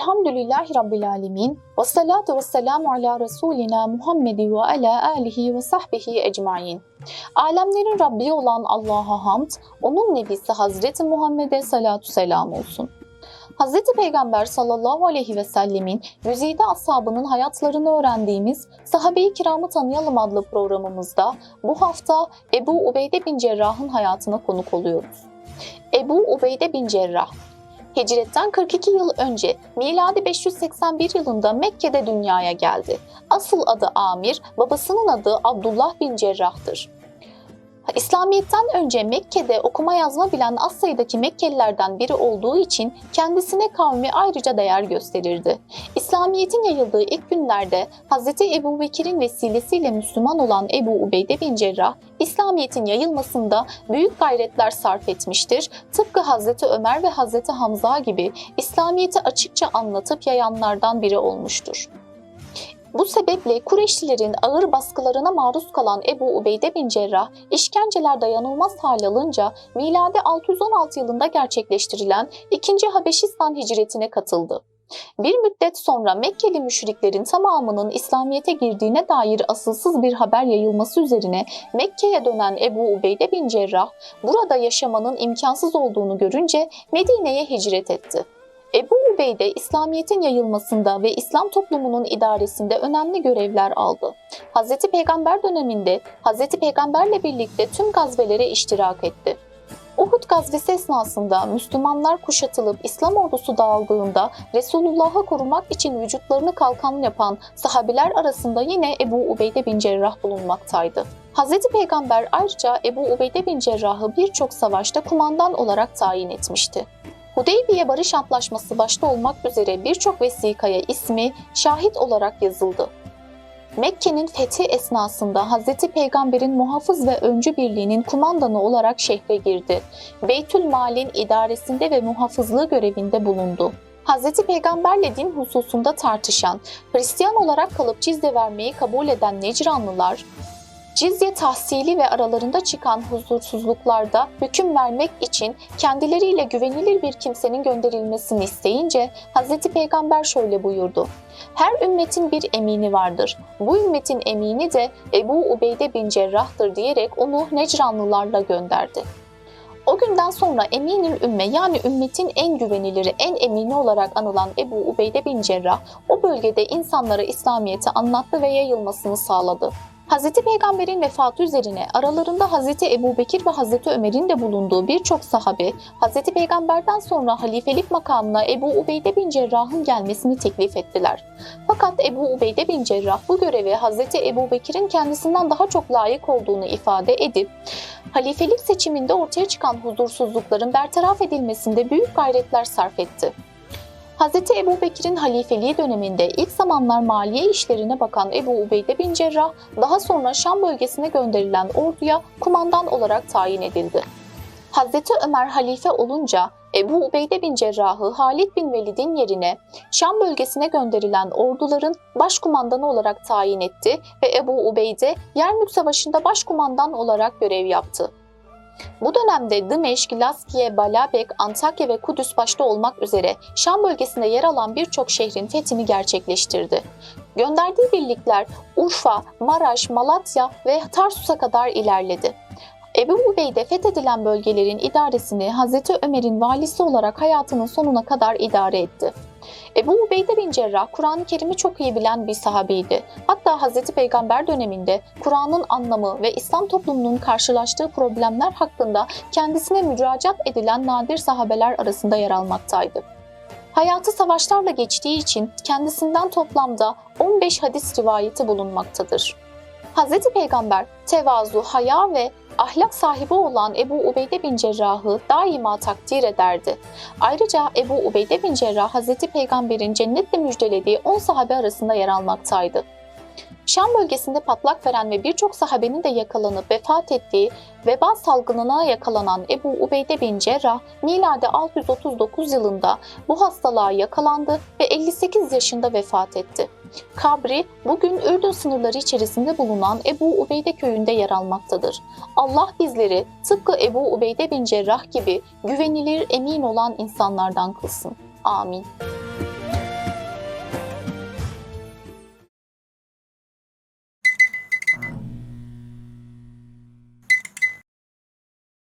Elhamdülillahi Rabbil Alemin. Ve salatu ve selamu ala Resulina Muhammedi ve ala alihi ve sahbihi ecmain. Alemlerin Rabbi olan Allah'a hamd, onun nebisi Hazreti Muhammed'e salatu selam olsun. Hazreti Peygamber sallallahu aleyhi ve sellemin güzide ashabının hayatlarını öğrendiğimiz Sahabe-i Kiramı Tanıyalım adlı programımızda bu hafta Ebu Ubeyde bin Cerrah'ın hayatına konuk oluyoruz. Ebu Ubeyde bin Cerrah Hicretten 42 yıl önce miladi 581 yılında Mekke'de dünyaya geldi. Asıl adı Amir, babasının adı Abdullah bin Cerrah'tır. İslamiyet'ten önce Mekke'de okuma yazma bilen az sayıdaki Mekkelilerden biri olduğu için kendisine kavmi ayrıca değer gösterirdi. İslamiyet'in yayıldığı ilk günlerde Hz. Ebu Bekir'in vesilesiyle Müslüman olan Ebu Ubeyde bin Cerrah, İslamiyet'in yayılmasında büyük gayretler sarf etmiştir. Tıpkı Hz. Ömer ve Hz. Hamza gibi İslamiyet'i açıkça anlatıp yayanlardan biri olmuştur. Bu sebeple Kureyşlilerin ağır baskılarına maruz kalan Ebu Ubeyde bin Cerrah, işkenceler dayanılmaz hal alınca miladi 616 yılında gerçekleştirilen 2. Habeşistan hicretine katıldı. Bir müddet sonra Mekkeli müşriklerin tamamının İslamiyet'e girdiğine dair asılsız bir haber yayılması üzerine Mekke'ye dönen Ebu Ubeyde bin Cerrah, burada yaşamanın imkansız olduğunu görünce Medine'ye hicret etti. Ebu Ubeyde İslamiyet'in yayılmasında ve İslam toplumunun idaresinde önemli görevler aldı. Hz. Peygamber döneminde Hz. Peygamberle birlikte tüm gazvelere iştirak etti. Uhud gazvesi esnasında Müslümanlar kuşatılıp İslam ordusu dağıldığında Resulullah'ı korumak için vücutlarını kalkan yapan sahabiler arasında yine Ebu Ubeyde bin Cerrah bulunmaktaydı. Hz. Peygamber ayrıca Ebu Ubeyde bin Cerrah'ı birçok savaşta kumandan olarak tayin etmişti. Hudeybiye Barış Antlaşması başta olmak üzere birçok vesikaya ismi şahit olarak yazıldı. Mekke'nin fethi esnasında Hz. Peygamber'in muhafız ve öncü birliğinin kumandanı olarak şehre girdi. Beytül Mal'in idaresinde ve muhafızlığı görevinde bulundu. Hz. Peygamberle din hususunda tartışan, Hristiyan olarak kalıp cizye vermeyi kabul eden Necranlılar, cizye tahsili ve aralarında çıkan huzursuzluklarda hüküm vermek için kendileriyle güvenilir bir kimsenin gönderilmesini isteyince Hz. Peygamber şöyle buyurdu. Her ümmetin bir emini vardır. Bu ümmetin emini de Ebu Ubeyde bin Cerrah'tır diyerek onu Necranlılarla gönderdi. O günden sonra Eminül Ümme yani ümmetin en güveniliri, en emini olarak anılan Ebu Ubeyde bin Cerrah o bölgede insanlara İslamiyet'i anlattı ve yayılmasını sağladı. Hz. Peygamber'in vefatı üzerine aralarında Hz. Ebu Bekir ve Hz. Ömer'in de bulunduğu birçok sahabe Hz. Peygamber'den sonra halifelik makamına Ebu Ubeyde bin Cerrah'ın gelmesini teklif ettiler. Fakat Ebu Ubeyde bin Cerrah bu görevi Hz. Ebu Bekir'in kendisinden daha çok layık olduğunu ifade edip halifelik seçiminde ortaya çıkan huzursuzlukların bertaraf edilmesinde büyük gayretler sarf etti. Hz. Ebu Bekir'in halifeliği döneminde ilk zamanlar maliye işlerine bakan Ebu Ubeyde bin Cerrah, daha sonra Şam bölgesine gönderilen orduya kumandan olarak tayin edildi. Hz. Ömer halife olunca Ebu Ubeyde bin Cerrah'ı Halid bin Velid'in yerine Şam bölgesine gönderilen orduların başkumandanı olarak tayin etti ve Ebu Ubeyde Yermük Savaşı'nda başkumandan olarak görev yaptı. Bu dönemde Dimeşk, Laskiye, Balabek, Antakya ve Kudüs başta olmak üzere Şam bölgesinde yer alan birçok şehrin fethini gerçekleştirdi. Gönderdiği birlikler Urfa, Maraş, Malatya ve Tarsus'a kadar ilerledi. Ebu Ubeyde fethedilen bölgelerin idaresini Hazreti Ömer'in valisi olarak hayatının sonuna kadar idare etti. Ebu Ubeyde bin Cerrah, Kur'an-ı Kerim'i çok iyi bilen bir sahabeydi. Hatta Hz. Peygamber döneminde Kur'an'ın anlamı ve İslam toplumunun karşılaştığı problemler hakkında kendisine müracaat edilen nadir sahabeler arasında yer almaktaydı. Hayatı savaşlarla geçtiği için kendisinden toplamda 15 hadis rivayeti bulunmaktadır. Hz. Peygamber tevazu, haya ve ahlak sahibi olan Ebu Ubeyde bin Cerrah'ı daima takdir ederdi. Ayrıca Ebu Ubeyde bin Cerrah Hz. Peygamber'in cennetle müjdelediği 10 sahabe arasında yer almaktaydı. Şam bölgesinde patlak veren ve birçok sahabenin de yakalanıp vefat ettiği veba salgınına yakalanan Ebu Ubeyde bin Cerrah milade 639 yılında bu hastalığa yakalandı ve 58 yaşında vefat etti. Kabri bugün Ürdün sınırları içerisinde bulunan Ebu Ubeyde köyünde yer almaktadır. Allah bizleri tıpkı Ebu Ubeyde bin Cerrah gibi güvenilir, emin olan insanlardan kılsın. Amin.